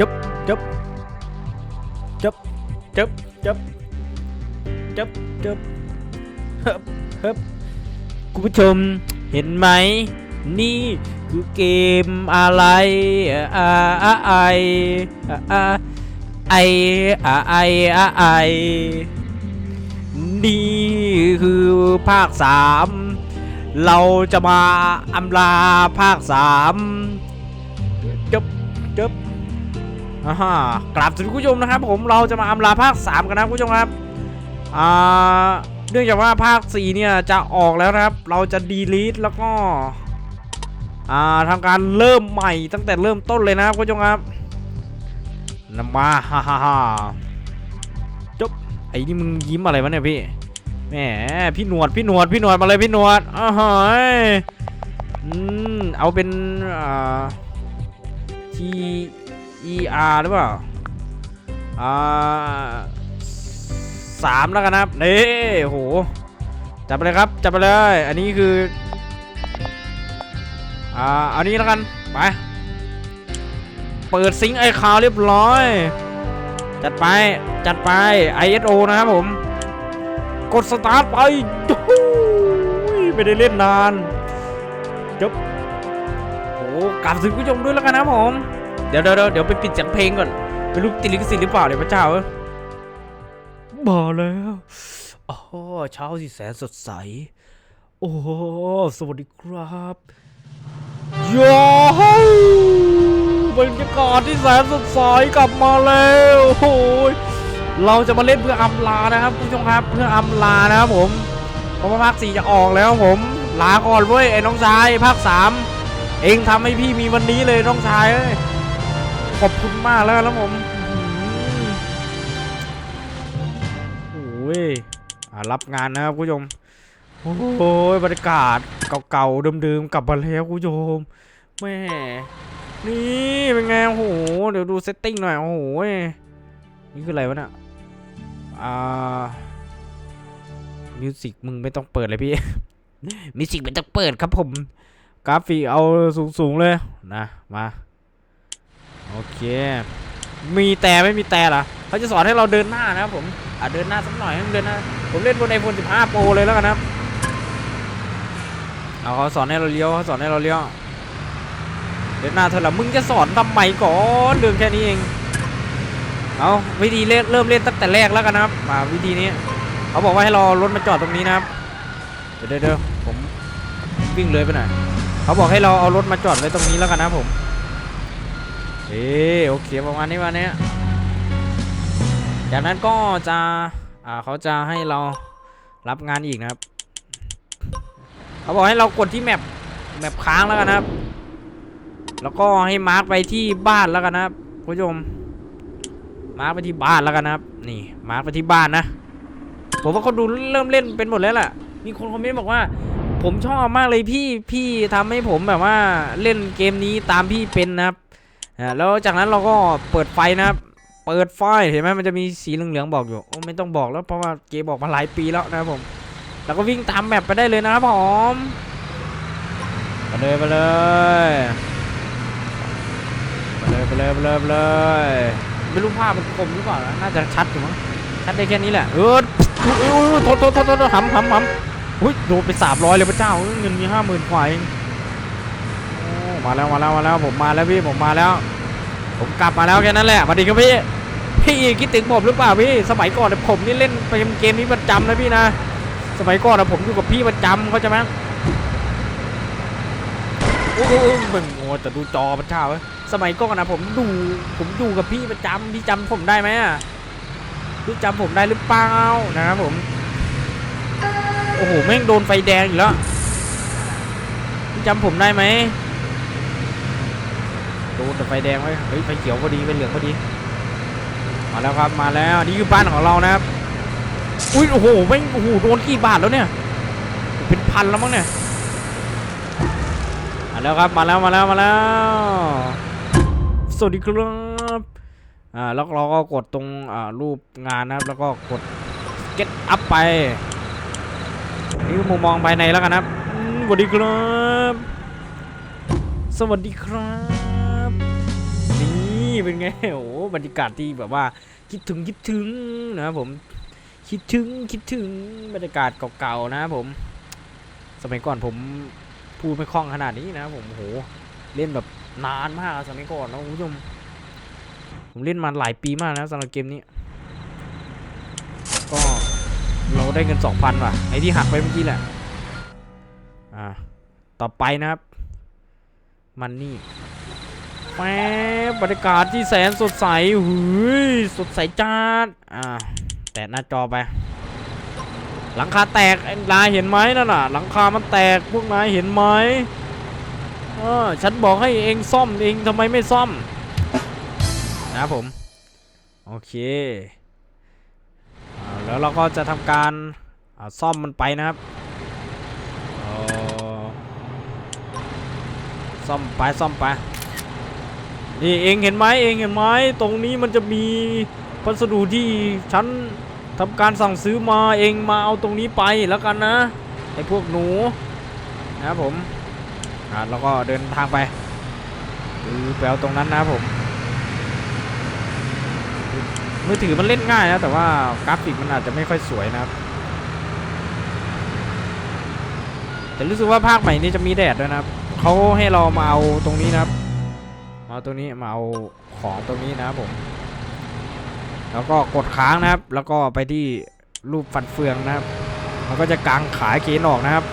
จับจับจับจับจับจับจับฮึบฮึบคุณผู้ชมเห็นไหม นี่คือเกมอะไรอ่าอ่าไออ่าไออ่าไออ่าไอนี่คือภาคสามเราจะมาอำลาภาคสามจบจบ อ่ากราบสวัสดีคุณผู้ชมนะครับ ผมเราจะมาอำลาภาคสามกันนะคุณผู้ชมครับอ่าเนื่องจากว่าภาคสี่เนี่ยจะออกแล้วนะครับ เราจะดีลีทแล้วก็อ่าทำการเริ่มใหม่ตั้งแต่เริ่มต้นเลยนะครับคุณผู้ชมครับนำมาฮ่าฮ่าฮ่าจบไอ้นี่มึงยิ้มอะไรวะเนี่ยพี่แหมพี่หนวดพี่หนวดพี่หนวดมาเลยพี่หนวดอ้าวเฮ้ยอืมเอาเป็นอ่า T E R หรือเปล่า อ่าสามแล้วกันนะครับนี่โห จับไปเลยครับ จับไปเลย อันนี้คือ อ่า อันนี้แล้วกัน ไป เปิดซิงค์ไอคาวเรียบร้อย จัดไป จัดไป ISO นะครับผม กดสตาร์ทไปโอ้โหไม่ได้เล่นนานจบโอ้กลับถึงผู้ชมด้วยแล้วกันนะครับผม เดี๋ยวเดี๋ยวเดี๋ยวไปปิดเสียงเพลงก่อนไม่รู้ติดลิขสิทธิ์หรือเปล่าเดี๋ยวพระเจ้าเอ้ยมาแล้วอ๋อเช้าที่แสนสดใส โอ้สวัสดีครับยาบรรยากาศที่แสนสดใสกลับมาแล้วโอ้ยเราจะมาเล่นเพื่ออำลานะครับคุณผู้ชมครับเพื่ออำลานะครับผมเพราะว่าภาคสี่จะออกแล้วผมลาก่อนเว้ยไอ้น้องชายภาคสามเองทำให้พี่มีวันนี้เลยน้องชายเอ้ย ขอบคุณมากแล้วนะผมโอ้ยอะรับงานนะครับคุณผู้ชม โอ้ยบรรยากาศเก่าๆเดิมๆกลับมาแล้วคุณผู้ชมแม่นี่เป็นไงโอ้โหเดี๋ยวดูเซตติ้งหน่อยโอ้โหนี่คืออะไรวะเนี่ยอ่ามิวสิกมึงไม่ต้องเปิดเลยพี่มิวสิกไม่ต้องเปิดครับผม กราฟิกเอาสูงๆเลยนะมา โอเค มีแต่ไม่มีแต่เหรอเขาจะสอนให้เราเดินหน้านะครับผมอะเดินหน้าสักหน่อยให้มันเดินหน้าผมเล่นบนไอโฟน15 Pro เลยแล้วกันนะครับเอาเขาสอนให้เราเลี้ยวเขาสอนให้เราเลี้ยวเดินหน้าเธอะละมึงจะสอนทำไมก่อนเรื่องแค่นี้เองเอาวิธีเล่นเริ่มเล่นตั้งแต่แรกแล้วกันนะครับมาวิธีนี้เขาบอกว่าให้เรารถมาจอดตรงนี้นะครับเดี๋ยวเดี๋ยวผมวิ่งเลยไปหน่อยเขาบอกให้เราเอารถมาจอดไว้ตรงนี้แล้วกันนะผม เอโอเคประมาณนี้วันนี้จากนั้นก็จะอ่าเขาจะให้เรารับงานอีกนะครับเขาบอกให้เรากดที่แมปแมปค้างแล้วกันนะครับ แล้วก็ให้มาร์กไปที่บ้านแล้วกันนะครับคุณผู้ชมมาร์กไปที่บ้านแล้วกันนะครับ นี่มาร์กไปที่บ้านนะผมว่าเขาดูเริ่มเล่นเป็นหมดแล้วล่ะ มีคนคอมเมนต์บอกว่า ผมชอบมากเลยพี่พี่ทำให้ผมแบบว่าเล่นเกมนี้ตามพี่เป็นนะครับ แล้วจากนั้นเราก็เปิดไฟนะครับเปิดไฟเห็นไหมมันจะมีสีเหลืองๆบอกอยู่โอ้ไม่ต้องบอกแล้วเพราะว่าเกบอกมาหลายปีแล้วนะครับผมแล้วก็วิ่งตามแมปไปได้เลยนะครับผมไปเลยไปเลยไปเลยไปเลยไปเลยไปเลยไม่รู้ภาพมันคมหรือเปล่านะน่าจะชัดอยู่มั้งชัดได้แค่นี้แหละเอออุ๊ยอุ๊ยโทษโทษโทษโทษหำหำหำอุ้ยโดนไปสามร้อยเลยพระเจ้าเงินมีห้าหมื่นกว่าเอง มาแล้วมาแล้วมาแล้วผมมาแล้วพี่ผมมาแล้ว ผมกลับมาแล้วแค่นั้นแหละสวัสดีครับพี่พี่คิดถึงผมหรือเปล่าพี่สมัยก่อนเนี่ยผมนี่เล่นเกมนี้ประจำนะพี่นะ สมัยก่อนผมอยู่กับพี่ประจำเขาจะไหมโอ้โหมึงโอ้แต่ดูจอพระเจ้าเว้ยสมัยก่อนนะผมดูผมอยู่กับพี่ประจำพี่จำผมได้ไหมอะพี่จำผมได้หรือเปล่านะครับผมโอ้โหแม่งโดนไฟแดงอีกแล้วพี่จำผมได้ไหม โดนแต่ไฟแดงไว้เฮ้ยไฟเขียวพอดีไฟเหลืองพอดีมาแล้วครับมาแล้วนี่คือบ้านของเรานะครับอุ้ยโอ้โหไม่โอ้โหโดนกี่บาทแล้วเนี่ยเป็นพันแล้วมั้งเนี่ยมาแล้วครับมาแล้วมาแล้วมาแล้วสวัสดีครับอ่าแล้วเราก็กดตรงอ่ารูปงานนะครับ แล้วก็กด get up ไปนี่คือมุมมองภายในแล้วกันนะครับสวัสดีครับ สวัสดีครับ เป็นไง โอ้โหบรรยากาศที่แบบว่า คิดถึงคิดถึงนะครับผม คิดถึงคิดถึงบรรยากาศเก่าๆนะครับผม สมัยก่อนผมพูดไม่คล่องขนาดนี้นะครับผมโหเล่นแบบนานมากสมัยก่อนนะคุณผู้ชม ผมเล่นมาหลายปีมากนะสำหรับเกมนี้ ก็เราได้เงินสองพันว่ะไอที่หักไปเมื่อกี้แหละ อ่า ต่อไปนะครับ มันนี่ แหมบรรยากาศที่แสนสดใสหุยสดใสจัดอ่าแตะหน้าจอไป หลังคาแตกไอ้นายเห็นไหมนั่นน่ะ หลังคามันแตกพวกนายเห็นไหมเออฉันบอกให้เองซ่อมเองทำไมไม่ซ่อม นะผม โอเคอแล้วเราก็จะทำการซ่อมมันไปนะครับเอ่อซ่อมไปซ่อมไป นี่เองเห็นไหมเองเห็นไหมตรงนี้มันจะมีพัสดุที่ฉันทำการสั่งซื้อมาเองมาเอาตรงนี้ไปแล้วกันนะไอ้พวกหนูนะครับผมอ่าแล้วก็เดินทางไปคือไปเอาตรงนั้นนะผมมือถือมันเล่นง่ายนะแต่ว่ากราฟิกมันอาจจะไม่ค่อยสวยนะครับแต่รู้สึกว่าภาคใหม่นี้จะมีแดดด้วยนะครับเขาให้เรามาเอาตรงนี้นะครับ เอาตรงนี้มาเอาของตรงนี้นะครับผม แล้วก็กดค้างนะครับ แล้วก็ไปที่รูปฟันเฟืองนะครับ มันก็จะกางขายเกนออกนะครับ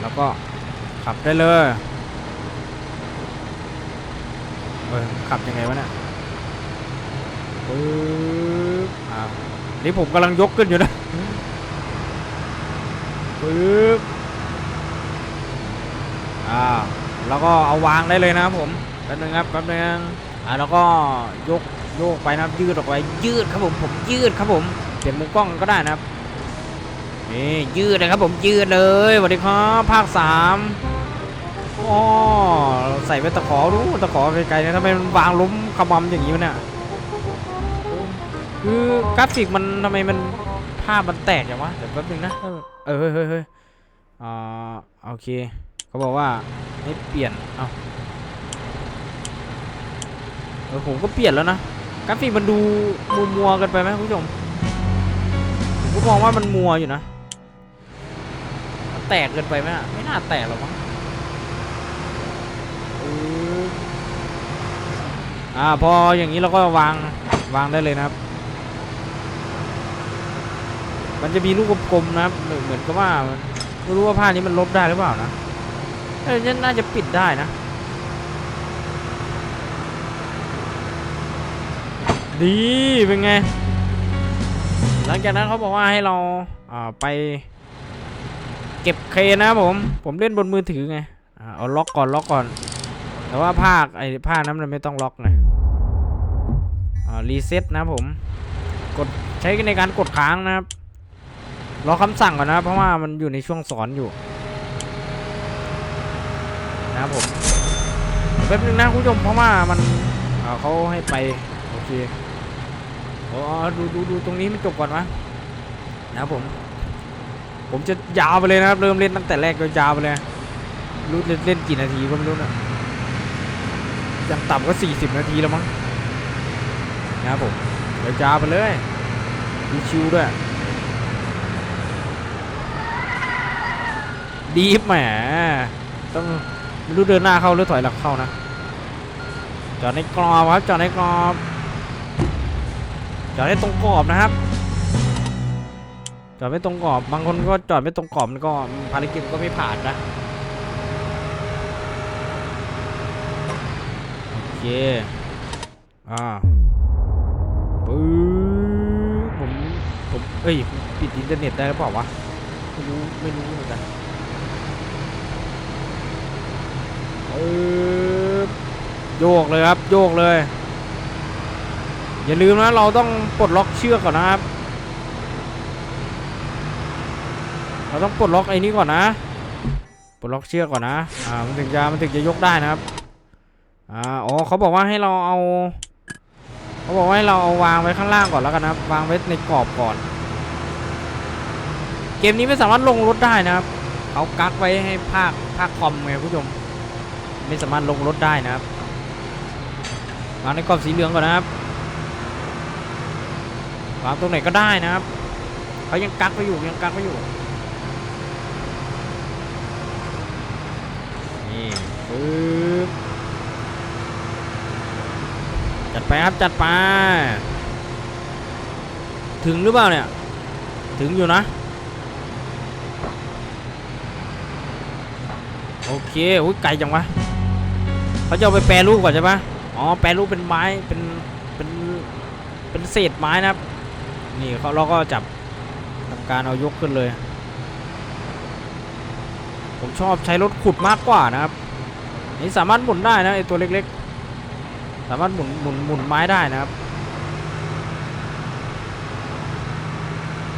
แล้วก็ขับได้เลยเออขับยังไงวะเนี่ยปึ๊บอ่านี่ผมกำลังยกขึ้นอยู่นะปึ๊บอ่า แล้วก็เอาวางได้เลยนะครับผมแป๊บนึงครับแป๊บนึงอ่าแล้วก็ยกโยกไปนะครับยืดออกไปยืดครับผมผมยืดครับผมเปลี่ยนมุมกล้องก็ได้นะครับนี่ยืดเลยครับผมยืดเลยสวัสดีครับภาคสามอ๋อใส่ไปตะขอรู้ตะขอไกลๆนะทำไมมันวางล้มขมำอย่างนี้วะเนี่ยคือกราฟิกมันทำไมมันภาพมันแตกอย่างวะเดี๋ยวแป๊บนึงนะเออเฮ้ยเฮ้ยเฮ้ยอ่าโอเค เขาบอกว่าให้เปลี่ยน เอาเออผมก็เปลี่ยนแล้วนะกราฟิกมันดูมัวมัวๆกันไปไหมคุณผู้ชมผมก็มองว่ามันมัวอยู่นะมันแตกเกินไปไหมอะไม่น่าแตกหรอกมั้งอออ่าพออย่างนี้เราก็วางวางได้เลยนะครับ มันจะมีลูกกลมๆนะครับเหมือนกับว่าไม่รู้ว่าผ้านี้มันลบได้หรือเปล่านะ เออน่าจะปิดได้นะ ดีเป็นไง หลังจากนั้นเขาบอกว่าให้เราอ่าไปเก็บเคนะผม ผมเล่นบนมือถือไงเอาล็อกก่อนล็อกก่อน แต่ว่าภาคไอ้ภาคนั้นมันไม่ต้องล็อกไงรีเซ็ตนะผม กดใช้ในการกดค้างนะครับรอคำสั่งก่อนนะ เพราะว่ามันอยู่ในช่วงสอนอยู่ นะครับผมแป๊บนึงนะคุณผู้ชมเพราะว่ามันเเขาให้ไปโอเคอ๋อดูดูดูตรงนี้มันจบก่อนวะนะครับผม ผมจะยาวไปเลยนะครับ เริ่มเล่นตั้งแต่แรกก็ยาวไปเลยรู้เล่นเล่นกี่นาทีก็ไม่รู้นะยังต่ำก็ 40 นาทีแล้วมั้งนะครับผมเดี๋ยวยาวไปเลยชิวด้วย ดีฟแหมต้อง ไม่รู้เดินหน้าเข้าหรือถอยหลังเข้านะ จอดในกรอบครับ จอดในกรอบ จอดในตรงกรอบนะครับ จอดไม่ตรงกรอบ บางคนก็จอดไม่ตรงกรอบมันก็ภารกิจก็ไม่ผ่านนะ โอเค อ่าปึ๊บผม ผม เอ้ย ปิดอินเทอร์เน็ตได้หรือเปล่าวะ ไม่รู้ ไม่รู้เหมือนกัน ปึ๊บ โยกเลยครับ โยกเลย อย่าลืมนะ เราต้องปลดล็อกเชือกก่อนนะครับ เราต้องปลดล็อกไอ้นี้ก่อนนะปลดล็อกเชือกก่อนนะ อ่า มันถึงจะมันถึงจะยกได้นะครับ อ่า อ๋อ เขาบอกว่าให้เราเอา เขาบอกว่าให้เราเอาวางไว้ข้างล่างก่อนแล้วกันนะครับ วางไว้ในกรอบก่อน เกมนี้ไม่สามารถลงรถได้นะครับ เขากักไว้ให้ภาคภาคคอมไงคุณผู้ชม ไม่สามารถลงรถได้นะครับวางในกรอบสีเหลืองก่อนนะครับวางตรงไหนก็ได้นะครับเขายังกักไว้อยู่ยังกักไว้อยู่นี่ปึ๊บจัดไปครับจัดไปถึงหรือเปล่าเนี่ย ถึงอยู่นะ โอเคอุ้ยไกลจังวะ เขาจะเอาไปแปรรูปก่อนใช่ปะอ๋อ แปรรูปเป็นไม้ เป็น เป็น เป็นเศษไม้นะครับ นี่เขาเราก็จับทำการเอายกขึ้นเลย ผมชอบใช้รถขุดมากกว่านะครับ นี่สามารถหมุนได้นะไอตัวเล็กๆ สามารถหมุน หมุน หมุนไม้ได้นะครับ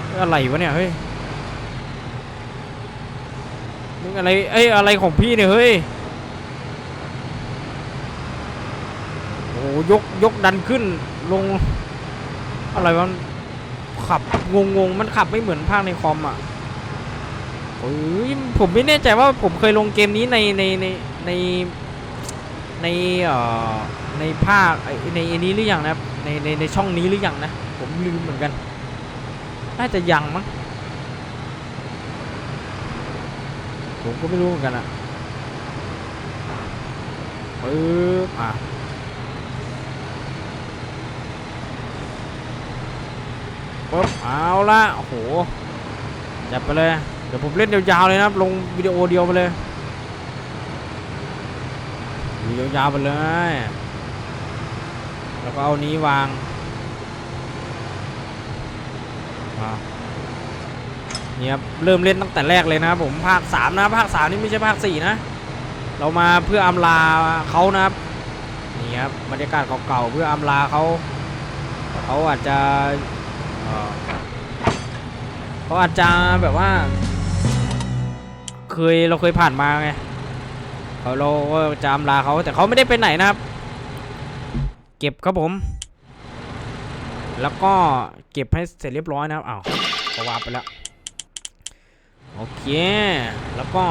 เอ้ยอะไรวะเนี่ยเฮ้ยมึงอะไร เอ้ย อะไรของพี่เนี่ยเฮ้ย โอ้ ยกยกดันขึ้นลง อะไรวะมันขับงงงมันขับไม่เหมือนภาคในคอมอะโอ้ยผมไม่แน่ใจว่าผมเคยลงเกมนี้ในในในในในเอ่อในภาคในอันนี้หรือยังนะในในในช่องนี้หรือยังนะผมลืมเหมือนกัน น่าจะยังมั้งผมก็ไม่รู้เหมือนกันอะปึ๊บอะ ปุ๊บเอาละโอ้โหจัดไปเลย เดี๋ยวผมเล่นยาวๆเลยนะครับลงวิดีโอเดียวไปเลยวิดีโอยาวๆไปเลย แล้วก็เอานี้วางเนี่ยครับเริ่มเล่นตั้งแต่แรกเลยนะครับผมภาคสามนะภาคสามนี่ไม่ใช่ภาคสี่นะ เรามาเพื่ออำลาเขานะครับนี่ครับบรรยากาศเก่าๆเพื่ออำลาเขาเขาอาจจะ เอ่อเขาอาจจะแบบว่า เคยเราเคยผ่านมาไงเขาเราก็จะอำลาเขาแต่เขาไม่ได้ไปไหนนะครับ เก็บครับผม แล้วก็เก็บให้เสร็จเรียบร้อยนะครับอ้าวเขาวาไปแล้วโอเค แล้วก็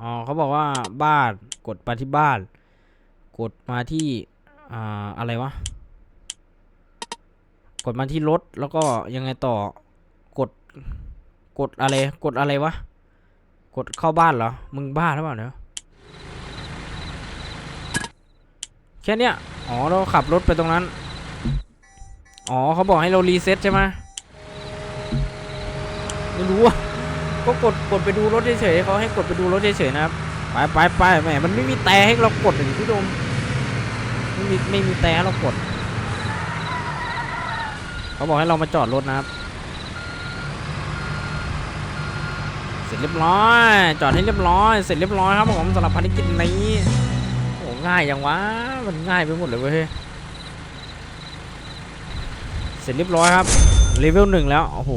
อ๋อเขาบอกว่าบ้านกดไปที่บ้าน กดมาที่อ่าอะไรวะ กดมาที่รถแล้วก็ยังไงต่อกดกดอะไรกดอะไรวะ กดเข้าบ้านเหรอ มึงบ้าหรือเปล่าเนี่ยแค่เนี้ยอ๋อเราขับรถไปตรงนั้น อ๋อเขาบอกให้เรารีเซ็ตใช่ไหมไม่รู้อะก็กดกดไปดูรถเฉยๆเขาให้กดไปดูรถเฉยๆนะครับไปไปไปแหมมันไม่มีแต่ให้เรากดอย่างที่โดมไม่มีไม่มีแต่ให้เรากด เขาบอกให้เรามาจอดรถนะครับ เสร็จเรียบร้อย จอดให้เรียบร้อย เสร็จเรียบร้อยครับผมสำหรับภารกิจนี้โอ้ง่ายอย่างวะ มันง่ายไปหมดเลยเว้ย เสร็จเรียบร้อยครับ เลเวลหนึ่งแล้ว โอ้โห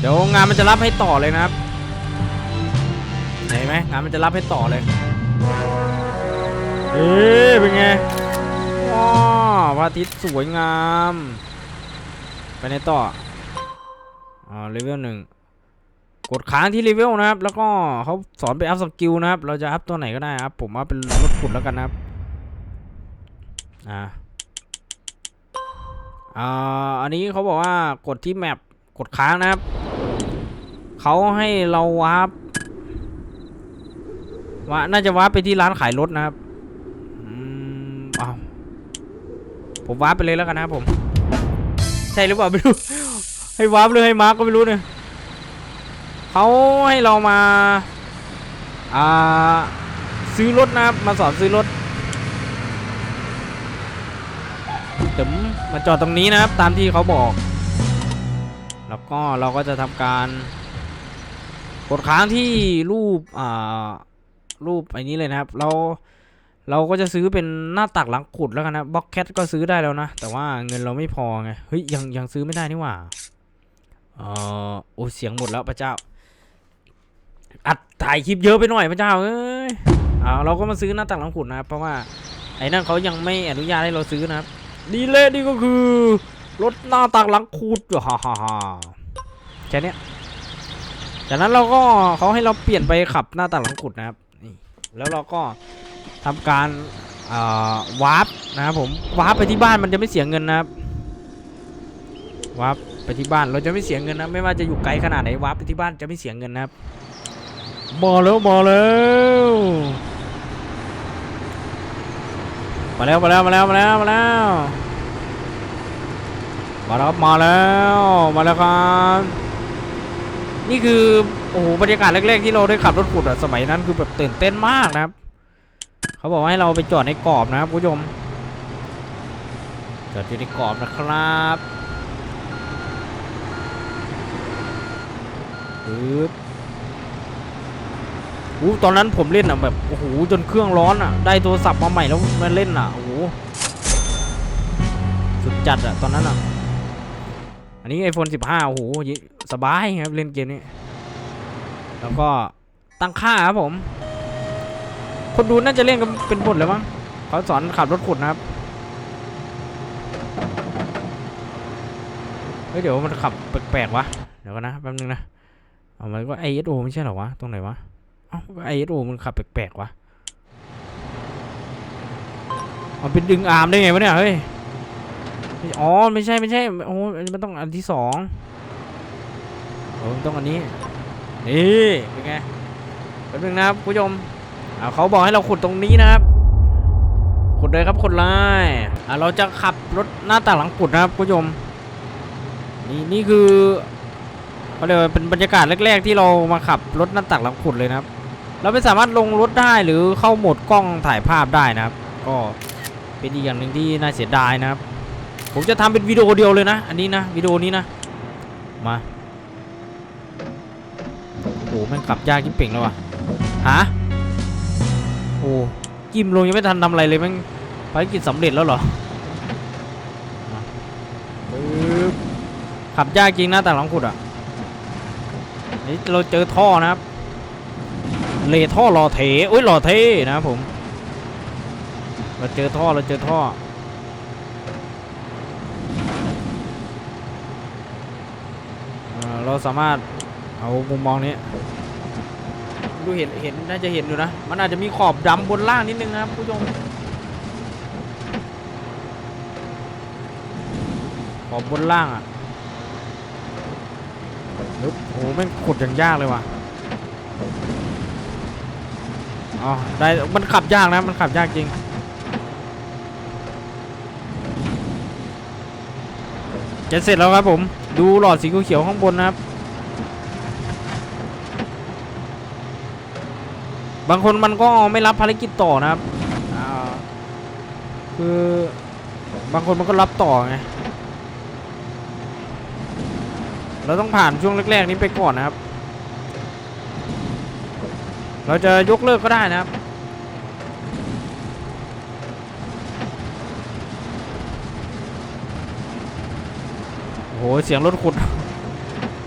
เดี๋ยวงานมันจะรับให้ต่อเลยนะครับ เห็นไหมงานมันจะรับให้ต่อเลย เอ๊เป็นไงว้าวพระอาทิตย์สวยงาม ในต่ออ่าเลเวลหนึ่งกดค้างที่เลเวลนะครับ แล้วก็เขาสอนไปอัพสกิลนะครับ เราจะอัพตัวไหนก็ได้ครับ ผมว่าเป็นรถขุดแล้วกันนะครับ อ่าอ่าอันนี้เขาบอกว่ากดที่แมปกดค้างนะครับ เขาให้เราวาร์ปว่าน่าจะวาร์ปไปที่ร้านขายรถนะครับ อืมอ้าวผมวาร์ปไปเลยแล้วกันนะครับผม ใช่หรือเปล่าไม่รู้ ให้วาร์ปหรือให้มาร์กก็ไม่รู้เนี่ยเขาให้เรามา อ่า ซื้อรถนะครับมาสอนซื้อรถเดี๋ยวมาจอดตรงนี้นะครับ ตามที่เขาบอก แล้วก็เราก็จะทำการ กดค้างที่รูปอ่ารูปไอ้นี้เลยนะครับ เรา เราก็จะซื้อเป็นหน้าตักหลังขุดแล้วกันนะบล็อกแคทก็ซื้อได้แล้วนะ แต่ว่าเงินเราไม่พอไง เฮ้ยยังยังซื้อไม่ได้นี่หว่าเออโอ้เสียงหมดแล้วพระเจ้า อัดถ่ายคลิปเยอะไปหน่อยพระเจ้าเอ้ยอ่าเราก็มาซื้อหน้าตักหลังขุดนะครับ เพราะว่าไอ้นั่นเขายังไม่อนุญาตให้เราซื้อนะครับ ดีเลยนี่ก็คือรถหน้าตักหลังขุดฮ่าฮ่าฮ่าแค่นี้จากนั้นเราก็เขาให้เราเปลี่ยนไปขับหน้าตักหลังขุดนะครับนี่แล้วเราก็ ทำการวาร์ปนะครับผมวาร์ปไปที่บ้านมันจะไม่เสียเงินนะครับวาร์ปไปที่บ้านเราจะไม่เสียเงินนะไม่ว่าจะอยู่ไกลขนาดไหนวาร์ปไปที่บ้านจะไม่เสียเงินนะครับมาแล้วมาแล้วมาแล้วมาแล้วมาแล้วมาแล้วมาแล้วมาแล้วมาแล้วมาแล้วครับนี่คือโอ้โหบรรยากาศแรกๆที่เราได้ขับรถขุดอะสมัยนั้นคือแบบตื่นเต้นมากนะครับ เขาบอกให้เราไปจอดในกรอบนะครับคุณผู้ชมจอดอยู่ในกรอบนะครับปึ๊บอู้ตอนนั้นผมเล่นอะแบบโอ้โหจนเครื่องร้อนอะ ได้โทรศัพท์มาใหม่แล้วมาเล่นอะโอ้โหสุดจัดอะตอนนั้นอะ อันนี้ iPhone 15 โอ้โหสบายครับเล่นเกมนี้ แล้วก็ตั้งค่าครับผม คนดูน่าจะเล่นกันเป็นบทเลยมั้งเขาสอนขับรถขุดนะครับเฮ้ยเดี๋ยวมันขับแปลกๆวะเดี๋ยวก่อนนะแป๊บนึงนะเอามันก็ ISO ไม่ใช่เหรอวะตรงไหนวะเอ้าก็ ISO มันขับแปลกๆวะเอาเป็นดึงอาร์มได้ไงวะเนี่ยเฮ้ยอ๋อไม่ใช่ไม่ใช่โอ้มันต้องอันที่สองโอ้ต้องอันนี้นี่เป็นไงแป๊บนึงนะครับคุณผู้ชม อ่าเขาบอกให้เราขุดตรงนี้นะครับขุดเลยครับขุดเลยอ่าเราจะขับรถหน้าต่างหลังขุดนะครับคุณผู้ชมนี่นี่คือเขาเรียกว่าเป็นบรรยากาศแรก ๆ ที่เรามาขับรถหน้าต่างหลังขุดเลยนะครับ เราไม่สามารถลงรถได้หรือเข้าโหมดกล้องถ่ายภาพได้นะครับ ก็เป็นอีกอย่างหนึ่งที่น่าเสียดายนะครับ ผมจะทำเป็นวิดีโอเดียวเลยนะ อันนี้นะวิดีโอนี้นะมาโอ้โหแม่งขับยากยิ่งเป่งแล้วว่ะฮะ โอ้จิ้มลงยังไม่ทันทำอะไรเลยแม่งภารกิจสำเร็จแล้วเหรอมาปึ๊บขับยากจริงนะแต่หลังขุดอะนี่เราเจอท่อนะครับ เลท่อหล่อเทโอ้ยหล่อเทนะครับผม เราเจอท่อเราเจอท่ออ่าเราสามารถเอามุมมองนี้ ดูเห็นเห็นน่าจะเห็นอยู่นะ มันอาจจะมีขอบดำบนล่างนิดนึงนะครับผู้ชม ขอบบนล่างอะนึบโอ้โหแม่งขุดอย่างยากเลยว่ะอ๋อได้มันขับยากนะ มันขับยากจริงจะเสร็จแล้วครับผม ดูหลอดสีเขียวข้างบนนะครับ บางคนมันก็ไม่รับภารกิจต่อนะครับอ่าคือบางคนมันก็รับต่อไงเราต้องผ่านช่วงแรกๆนี้ไปก่อนนะครับ เราจะยกเลิกก็ได้นะครับโอ้โหเสียงรถขุด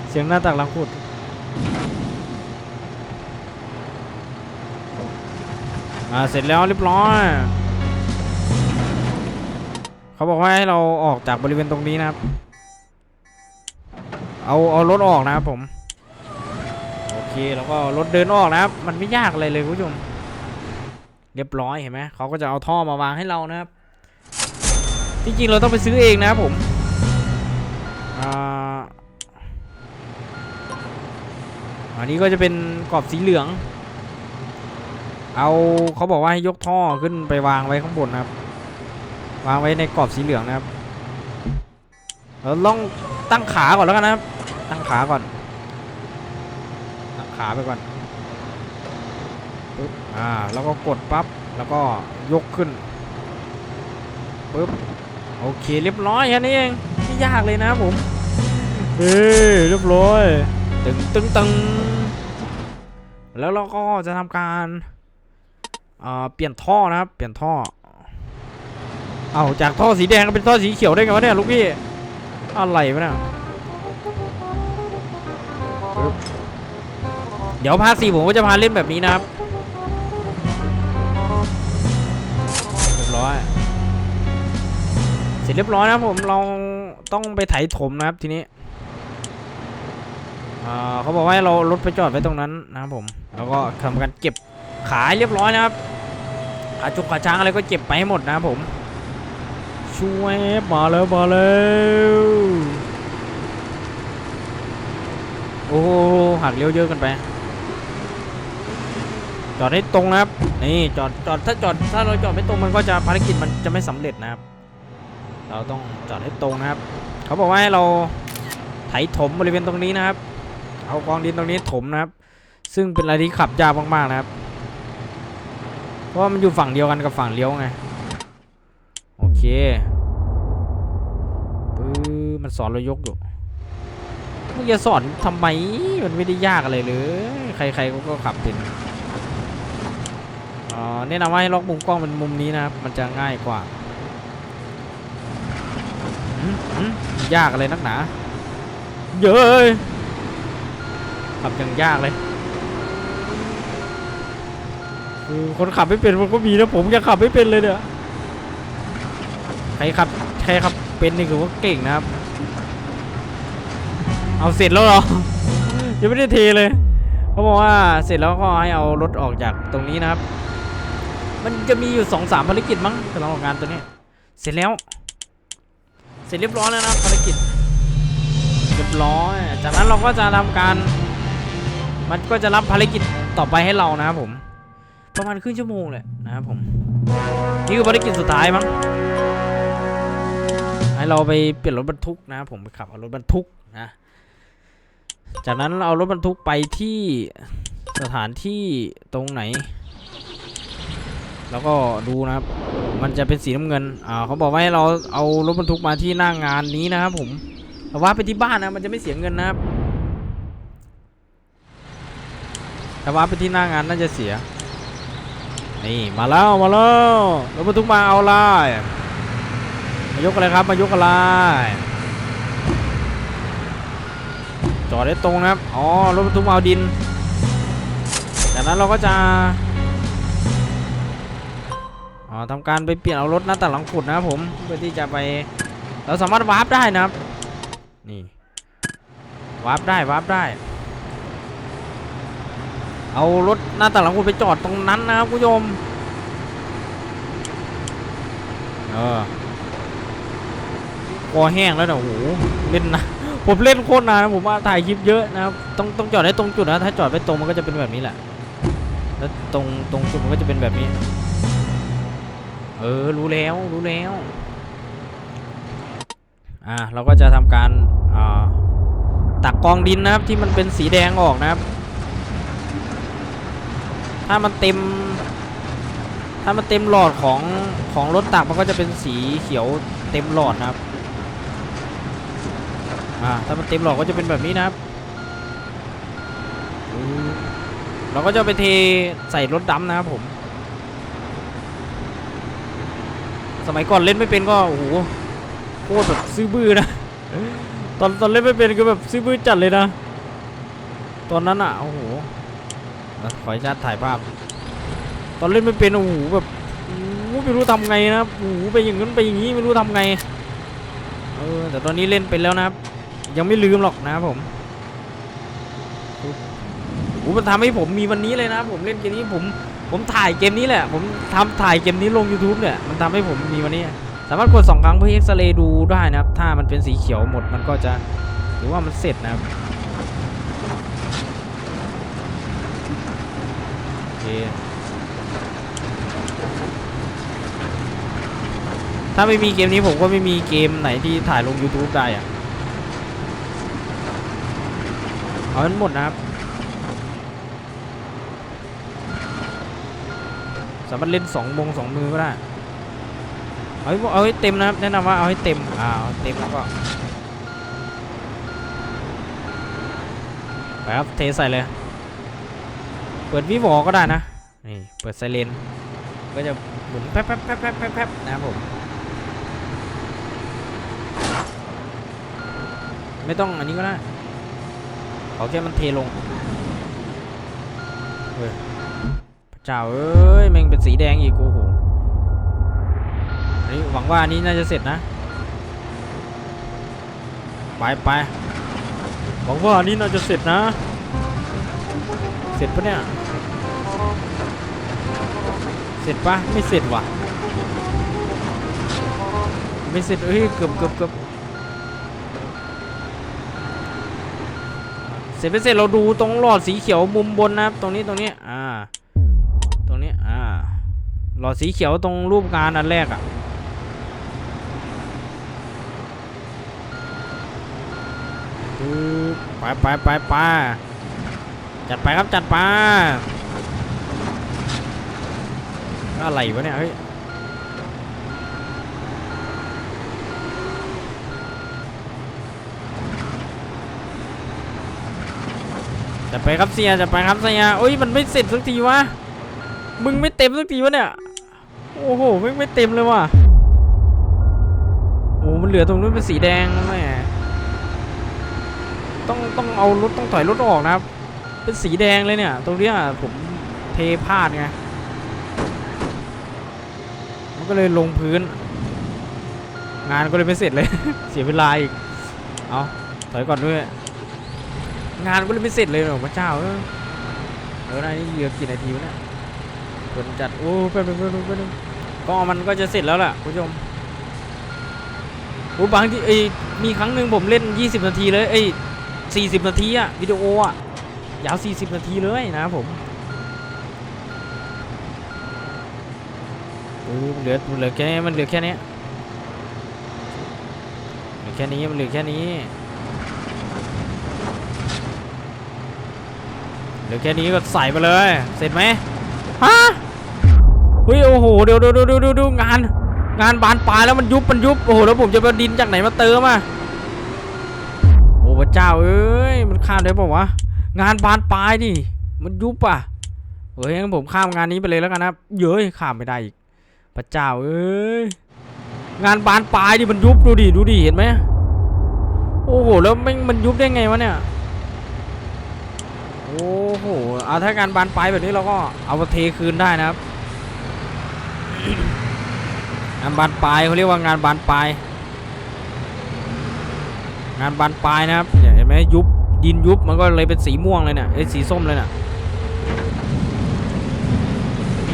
เสียงหน้าต่างหลังขุด อ่าเสร็จแล้วเรียบร้อยเขาบอกว่าให้เราออกจากบริเวณตรงนี้นะครับ เอาเอารถออกนะครับผม โอเคแล้วก็รถเดินออกนะครับ มันไม่ยากอะไรเลยคุณผู้ชม เรียบร้อยเห็นไหมเขาก็จะเอาท่อมาวางให้เรานะครับที่จริงเราต้องไปซื้อเองนะครับผมอ่าอันนี้ก็จะเป็นกรอบสีเหลือง เอาเขาบอกว่าให้ยกท่อขึ้นไปวางไว้ข้างบนนะครับ วางไว้ในกรอบสีเหลืองนะครับเราลองตั้งขาก่อนแล้วกันนะครับ ตั้งขาก่อน ตั้งขาไปก่อนปึ๊บอ่าแล้วก็กดปั๊บแล้วก็ยกขึ้นปึ๊บโอเคเรียบร้อยแค่นี้เองไม่ยากเลยนะครับผมเฮ้ยเรียบร้อยตึงตึงตึงแล้วเราก็จะทำการ เปลี่ยนท่อนะครับ เปลี่ยนท่อ เอาจากท่อสีแดงเป็นท่อสีเขียวได้ไงวะเนี่ยลูกพี่ อะไรวะเนี่ยเดี๋ยวพาสี่ผมก็จะพาเล่นแบบนี้นะครับเรียบร้อย เสร็จเรียบร้อยนะผมเราต้องไปไถถมนะครับทีนี้เขาบอกว่าเรารถไปจอดไว้ตรงนั้นนะครับผม แล้วก็ทำการเก็บ ขายเรียบร้อยนะครับขาจุกขาช้างอะไรก็เก็บไปให้หมดนะผม ช่วยมาแล้วมาแล้วโอ้หักเลี้ยวเยอะกันไป จอดให้ตรงนะครับ นี่จอดจอดถ้าจอดถ้าเราจอดไม่ตรงมันก็จะภารกิจมันจะไม่สำเร็จนะครับ เราต้องจอดให้ตรงนะครับ เขาบอกว่าให้เราไถถมบริเวณตรงนี้นะครับ เอากองดินตรงนี้ถมนะครับ ซึ่งเป็นอะไรที่ขับยากมากๆนะครับ เพราะว่ามันอยู่ฝั่งเดียวกันกับฝั่งเลี้ยวไง โอเคปื้อมันสอนเรายกอยู่มึงจะสอนทำไม มันไม่ได้ยากอะไรเลย ใครๆก็ขับเป็นอ๋อแนะนำว่าให้ล็อกมุมกล้องเป็นมุมนี้นะครับ มันจะง่ายกว่า ยากอะไรนักหนา เยอะยขับยังยากเลย คนขับไม่เป็นมันก็มีนะผมยังขับไม่เป็นเลยเนี่ยใครขับใครขับเป็นนี่คือว่าเก่งนะครับ เอาเสร็จแล้วเหรอยังไม่ได้เทเลยเขาบอกว่าเสร็จแล้วก็ให้เอารถออกจากตรงนี้นะครับ มันจะมีอยู่สองสามภารกิจมั้งสำหรับงานตัวนี้ เสร็จแล้ว เสร็จเรียบร้อยแล้วนะภารกิจเรียบร้อย จากนั้นเราก็จะทำการ มันก็จะรับภารกิจต่อไปให้เรานะครับผม ประมาณครึ่งชั่วโมงเลยนะครับผม นี่คือภารกิจสุดท้ายมั้งให้เราไปเปลี่ยนรถบรรทุกนะครับผมไปขับเอารถบรรทุกนะจากนั้นเราเอารถบรรทุกไปที่สถานที่ตรงไหน แล้วก็ดูนะครับ มันจะเป็นสีน้ำเงินอ่าเขาบอกว่าให้เราเอารถบรรทุกมาที่หน้างานนี้นะครับผมแต่ว่าไปที่บ้านนะมันจะไม่เสียเงินนะครับแต่ว่าไปที่หน้างานน่าจะเสีย นี่มาแล้วมาแล้วรถบรรทุกมาเอาอะไรมายกอะไรครับมายกอะไรจอดได้ตรงนะครับอ๋อรถบรรทุกมาเอาดินจากนั้นเราก็จะทำการไปเปลี่ยนเอารถหน้าต่างหลังขุดนะครับผมเพื่อที่จะไปเราสามารถวาร์ปได้นะครับนี่วาร์ปได้วาร์ปได้ เอารถหน้าต่างหลังขุดไปจอดตรงนั้นนะครับคุณผู้ชมเออคอแห้งแล้วนี่ยโอ้โหเล่นนะผมเล่นโคตรนานนะผมว่าถ่ายคลิปเยอะนะครับต้องต้องจอดให้ตรงจุดนะถ้าจอดไม่ตรงมันก็จะเป็นแบบนี้แหละแล้วตรงตรงจุดมันก็จะเป็นแบบนี้ เออรู้แล้วรู้แล้วอ่าเราก็จะทำการอ่าตักกองดินนะครับที่มันเป็นสีแดงออกนะครับ ถ้ามันเต็ม ถ้ามันเต็มหลอดของของรถตักมันก็จะเป็นสีเขียวเต็มหลอดนะครับอ่าถ้ามันเต็มหลอดก็จะเป็นแบบนี้นะครับเราก็จะไปเทใส่รถดำนะครับผม สมัยก่อนเล่นไม่เป็นก็โอ้โหโคตรแบบซื้อบื้อนะตอนตอนเล่นไม่เป็นก็แบบซื้อบื้อจัดเลยนะ ตอนนั้นอะโอ้โห ขออนุญาตถ่ายภาพ ตอนเล่นไม่เป็นโอ้โหแบบโอ้โหไม่รู้ทำไงนะครับโอ้โหไปอย่างนั้นไปอย่างนี้ไม่รู้ทำไงเออแต่ตอนนี้เล่นเป็นแล้วนะครับ ยังไม่ลืมหรอกนะครับผมโอ้มันทำให้ผมมีวันนี้เลยนะผมเล่นเกมนี้ผมผมถ่ายเกมนี้แหละ ผมทำถ่ายเกมนี้ลง YouTube เนี่ยมันทำให้ผมมีวันนี้ สามารถกดสองครั้งเพื่อเอ็กซเรย์ดูได้นะครับ ถ้ามันเป็นสีเขียวหมดมันก็จะถือว่ามันเสร็จนะครับโอเค ถ้าไม่มีเกมนี้ผมก็ไม่มีเกมไหนที่ถ่ายลง YouTube ได้อะเอาให้หมดนะครับ สามารถเล่นสองมงสองมือก็ได้ เอาให้เอาให้เต็มนะครับ แนะนำว่าเอาให้เต็ม อ่าเอาเต็มแล้วก็ไปครับเทใส่เลย เปิดวิวอก็ได้นะนี่เปิดไซเรนก็จะหมุนแป๊บแป๊บแป๊บแป๊บแป๊บแป๊บนะครับผมไม่ต้องอันนี้ก็ได้ขอแค่มันเทลงเฮ้ยเจ้าเอ้ยแม่งเป็นสีแดงอีกโอ้โหอันนี้หวังว่าอันนี้น่าจะเสร็จนะไปไปหวังว่าอันนี้น่าจะเสร็จนะ เสร็จปะเนี่ย สร็จปะไม่เสร็จว่ะ ไม่เสร็จเอ้ยเกือบเกือบเกือบเสร็จไม่เสร็จเราดูตรงหลอดสีเขียวมุมบนนะครับ ตรงนี้ตรงนี้อ่า ตรงนี้อ่า หลอดสีเขียวตรงรูปงานอันแรกอะไปไปไปไปจัดไปครับจัดไป อะไรวะเนี่ยเฮ้ยจัดไปครับเสียจัดไปครับเสียโอ้ยมันไม่เสร็จสักทีวะมึงไม่เต็มสักทีวะเนี่ยโอ้โหไม่ไม่เต็มเลยว่ะโอ้มันเหลือตรงนู้นเป็นสีแดงแม่ต้องต้องเอารถต้องถอยรถออกนะครับ เป็นสีแดงเลยเนี่ย ตรงเนี้ยผมเทพลาดไง ก็เลยลงพื้น งานก็เลยไม่เสร็จเลย เสียเวลาอีก เอาถอยก่อนด้วย งานก็เลยไม่เสร็จเลยเหรอพระเจ้าเออเออนะนี่เหลือกี่นาทีวะเนี่ยคนจัดโอ้แป๊บนึงแป๊บนึงแป๊บนึงก็มันก็จะเสร็จแล้วแหละคุณผู้ชมโอ้บางทีเอ้มีครั้งหนึ่งผมเล่น 20 นาทีเลยเอ้40 นาทีอะวิดีโออะยาว 40 นาทีเลยนะครับผม เออมันเหลือเหลือแค่นี้มันเหลือแค่นี้เหลือแค่นี้มันเหลือแค่นี้เหลือแค่นี้ก็ใส่ไปเลย เสร็จไหมฮะเฮ้ยโอ้โหเดี๋ยวดี๋ยวเดี๋ยวเดี๋ยวเดี๋ยวงาน งานบานปลายแล้วมันยุบมันยุบโอ้โหแล้วผมจะไปดินจากไหนมาเติมอะโอ้พระเจ้าเอ้ยมันข้ามได้ป่าวะงานบานปลายดิมันยุบอะเฮ้ยงั้นผมข้ามงานนี้ไปเลยแล้วกันนะเย้ยข้ามไม่ได้อีก พระเจ้าเอ้ยงานบานปลายดิมันยุบดูดิดูดิเห็นไหมโอ้โหแล้วมันมันยุบได้ไงวะเนี่ยโอ้โหเอาถ้างานบานปลายแบบนี้เราก็เอาเทคืนได้นะครับ งานบานปลายเขาเรียกว่างานบานปลายงานบานปลายนะครับเห็นไหมยุบดินยุบมันก็เลยเป็นสีม่วงเลยเนี่ยเอ้สีส้มเลยเนี่ย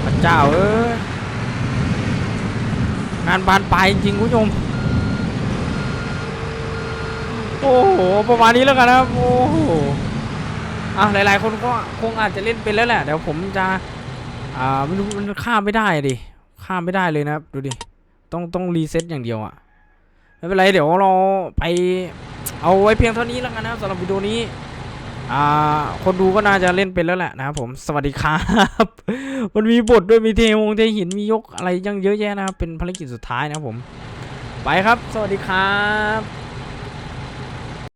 พระเจ้าเอ้ย งานบานปลายจริงๆคุณผู้ชม โอ้โห ประมาณนี้แล้วกันนะครับ โอ้โหอะหลาย ๆ คนก็คงอาจจะเล่นเป็นแล้วแหละ เดี๋ยวผมจะ อ่าไม่รู้มันข้ามไม่ได้ดิ ข้ามไม่ได้เลยนะครับ ดูดิ ต้องต้องรีเซ็ตอย่างเดียวอะ ไม่เป็นไร เดี๋ยวเราไปเอาไว้เพียงเท่านี้แล้วกันนะครับสำหรับวิดีโอนี้ อ่าคนดูก็น่าจะเล่นเป็นแล้วแหละนะครับผมสวัสดีครับ มันมีบทด้วยมีเทวงเทหินมียกอะไรยังเยอะแยะนะครับเป็นภารกิจสุดท้ายนะครับผม ไปครับ สวัสดีครับ